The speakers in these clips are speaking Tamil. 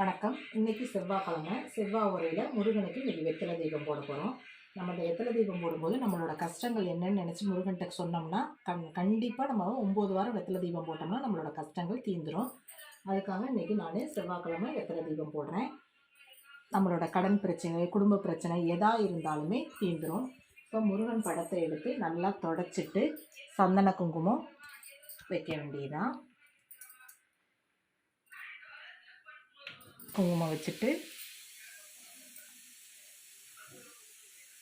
வணக்கம். இன்னைக்கு செவ்வாய்க்கிழமை. செவ்வாய் உரையில் முருகனுக்கு இன்றைக்கி வெத்தலை தீபம் போட போகிறோம் நம்ம அந்த வெத்தலை தீபம் போடும்போது நம்மளோட கஷ்டங்கள் என்னன்னு நினச்சி முருகன்கிட்ட சொன்னோம்னா கண் கண்டிப்பாக நம்ம ஒம்பது வாரம் வெத்தலை தீபம் போட்டோம்னா நம்மளோட கஷ்டங்கள் தீந்துரும் அதுக்காக இன்றைக்கி நான் செவ்வாய்க்கிழமை வெத்தலை தீபம் போடுறேன். நம்மளோட கடன் பிரச்சனை குடும்ப பிரச்சனை எதா இருந்தாலுமே தீந்துரும் இப்போ முருகன் படத்தை எடுத்து நல்லா தொடச்சிட்டு சந்தன குங்குமம் வைக்க வேண்டியதான் குங்குமம் வச்சுட்டு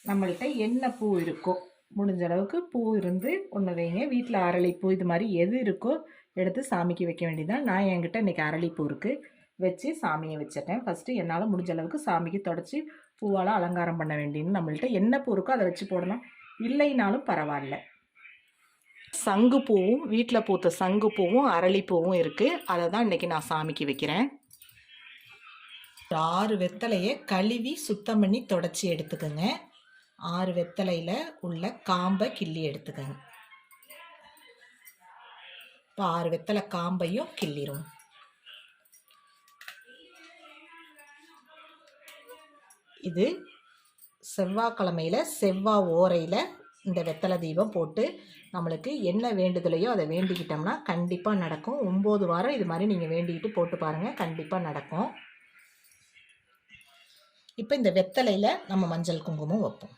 நம்மள்கிட்ட என்ன பூ இருக்கோ முடிஞ்ச அளவுக்கு பூ இருந்து ஒன்று வைங்க. வீட்டில் அரளிப்பூ இது மாதிரி எது இருக்கோ எடுத்து சாமிக்கு வைக்க வேண்டியதுதான். நான் என்கிட்ட இன்றைக்கி அரளிப்பூ இருக்குது வச்சு சாமியை வச்சிட்டேன். ஃபஸ்ட்டு என்னால் முடிஞ்ச அளவுக்கு சாமிக்கு தொடச்சி பூவால் அலங்காரம் பண்ண வேண்டியது. நம்மள்கிட்ட என்ன பூ இருக்கோ அதை வச்சு போடலாம் இல்லைனாலும் பரவாயில்ல. சங்கு பூவும் வீட்டில் பூத்த சங்கு பூவும் அரளிப்பூவும் இருக்குது அதை தான் இன்றைக்கி நான் சாமிக்கு வைக்கிறேன். ஆறு வெத்தலையை கழுவி சுத்தம் பண்ணி தொடச்சி எடுத்துக்கோங்க. ஆறு வெத்தலையில் உள்ள காம்பை கிள்ளி எடுத்துக்கோங்க. இப்போ ஆறு வெத்தலை காம்பையும் கிள்ளிரும். இது செவ்வாய்க்கிழமையில் செவ்வாய் ஓரையில் இந்த வெத்தலை தீபம் போட்டு நம்மளுக்கு என்ன வேண்டுதலையோ அதை வேண்டிக்கிட்டோம்னா கண்டிப்பாக நடக்கும். ஒம்பது வாரம் இது மாதிரி நீங்கள் வேண்டிக்கிட்டு போட்டு பாருங்கள் கண்டிப்பாக நடக்கும். இப்போ இந்த வெத்தலையில் நம்ம மஞ்சள் குங்குமம் வைப்போம்.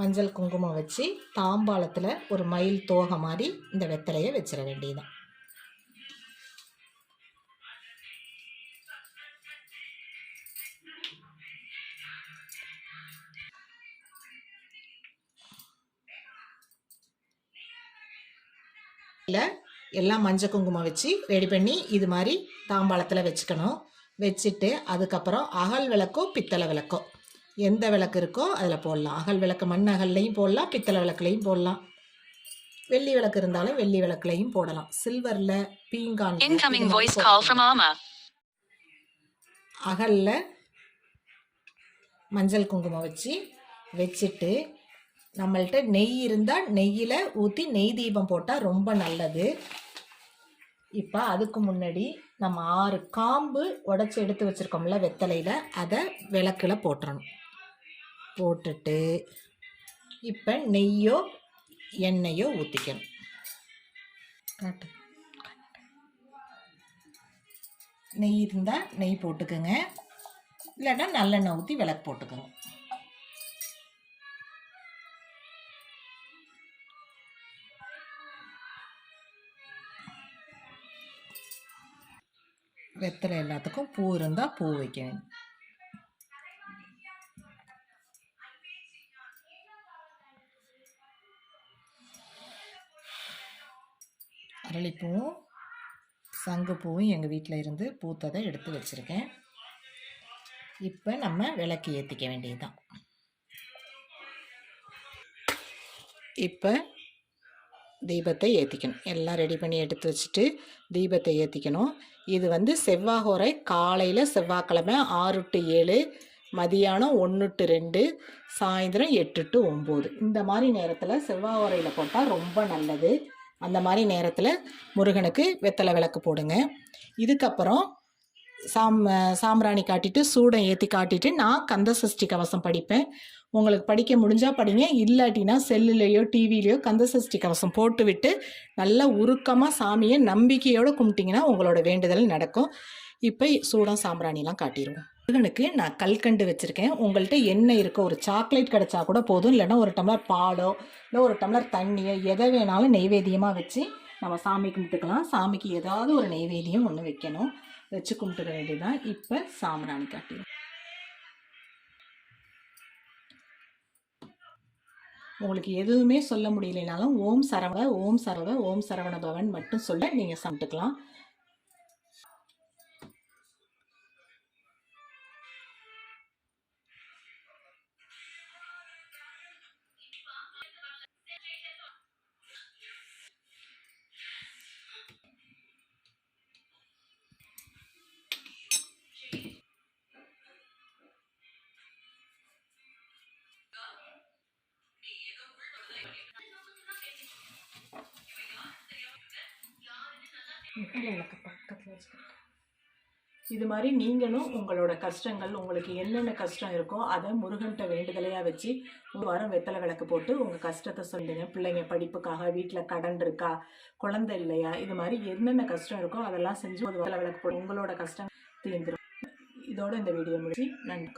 மஞ்சள் குங்குமம் வச்சு தாம்பாளத்தில் ஒரு மயில் தோகை மாதிரி இந்த வெத்தலையை வச்சிட வேண்டியதுதான். இல்லை எல்லாம் மஞ்சள் குங்குமம் வச்சு ரெடி பண்ணி இது மாதிரி தாம்பாளத்தில் வச்சுக்கணும். வச்சுட்டு அதுக்கப்புறம் அகல் விளக்கோ பித்தளை விளக்கோ. எந்த விளக்கு இருக்கோ அதில் போடலாம். அகல் விளக்கு மண் அகல்லையும் போடலாம் பித்தளை விளக்குலையும் போடலாம். வெள்ளி விளக்கு இருந்தாலும் வெள்ளி விளக்குலையும் போடலாம். சில்வரில் பீங்கான். அகலில் மஞ்சள் குங்குமம் வச்சு வச்சுட்டு நம்மள்கிட்ட நெய் இருந்தால் நெய்யில் ஊற்றி நெய் தீபம் போட்டால் ரொம்ப நல்லது. இப்போ அதுக்கு முன்னாடி நம்ம ஆறு காம்பு உடச்சி எடுத்து வச்சுருக்கோம்ல வெத்தலையில் அதை விளக்கில் போட்டுறணும். போட்டுட்டு இப்போ நெய்யோ எண்ணெயோ ஊற்றிக்கணும் காட்டு நெய் இருந்தால் நெய் போட்டுக்கோங்க. இல்லைன்னா நல்லெண்ணெய் ஊற்றி விளக்கு போட்டுக்கோங்க. வெத்தலை எல்லாத்துக்கும் பூ இருந்தால் பூ வைக்க அரளிப்பூவும் சங்குப்பூவும் எங்கள் வீட்டில் இருந்து பூத்ததை எடுத்து வச்சுருக்கேன். இப்போ நம்ம விளக்கு ஏற்றிக்க வேண்டியதுதான். இப்போ தீபத்தை ஏற்றிக்கணும் எல்லாம் ரெடி பண்ணி எடுத்து வச்சுட்டு தீபத்தை ஏற்றிக்கணும் இது வந்து செவ்வாகோரை காலையில் செவ்வாய்க்கிழமை ஆறு டு ஏழு மதியானம் ஒன்று டு ரெண்டு சாயந்தரம் எட்டு டு ஒம்பது. இந்த மாதிரி நேரத்தில் செவ்வாய் போட்டால் ரொம்ப நல்லது. அந்த மாதிரி நேரத்தில் முருகனுக்கு வெத்தலை விளக்கு போடுங்க. இதுக்கப்புறம் சாம் சாம்பிராணி காட்டிட்டு சூடம் ஏற்றி காட்டிட்டு நான் கந்த சஷ்டி கவசம் படிப்பேன். உங்களுக்கு படிக்க முடிஞ்சால் படிங்க. இல்லாட்டினா செல்லுலேயோ டிவிலேயோ கந்த சஷ்டி கவசம் போட்டுவிட்டு நல்லா உருக்கமாக சாமியை நம்பிக்கையோடு கும்பிட்டிங்கன்னா உங்களோட வேண்டுதல் நடக்கும். இப்போ சூடம் சாம்பிராணிலாம் காட்டிடுவோம் முருகனுக்கு நான் கல்கண்டு வச்சுருக்கேன். உங்கள்கிட்ட என்ன இருக்கோ ஒரு சாக்லேட் கிடச்சா கூட போதும். இல்லைன்னா ஒரு டம்ளர் பாலோ இல்லை ஒரு டம்ளர் தண்ணியோ எதை வேணாலும் நெய்வேத்தியமாக வச்சு நம்ம சாமி கும்பிட்டுக்கலாம். சாமிக்கு ஏதாவது ஒரு நெய்வேத்தியம் ஒன்று வைக்கணும். வச்சு கும்பிட்டுக்க வேண்டியதுதான். இப்போ சாம்பிராணி காட்டிடும் உங்களுக்கு எதுவுமே சொல்ல முடியலனாலும் ஓம் சரவண ஓம் சரவ ஓம் சரவண பவன் மட்டும் சொல்ல நீங்கள் சாப்பிட்டுக்கலாம் இல்லை பக்கத்தில் இது மாதிரி நீங்களும் உங்களோட கஷ்டங்கள் உங்களுக்கு என்னென்ன கஷ்டம் இருக்கோ அதை முருகன்கிட்ட வேண்டுதலையாக வச்சு ஒரு வாரம் வெத்தலை விளக்கு போட்டு உங்கள் கஷ்டத்தை சொல்லுங்க. பிள்ளைங்க படிப்புக்காக வீட்டில் கடன் இருக்கா குழந்தை இல்லையா இது மாதிரி என்னென்ன கஷ்டம் இருக்கோ அதெல்லாம் செஞ்சு ஒரு வெத்தலை விளக்கு போட்டு உங்களோட கஷ்டம் தீர்ந்துடும் இதோட இந்த வீடியோ முடிச்சு நன்றி.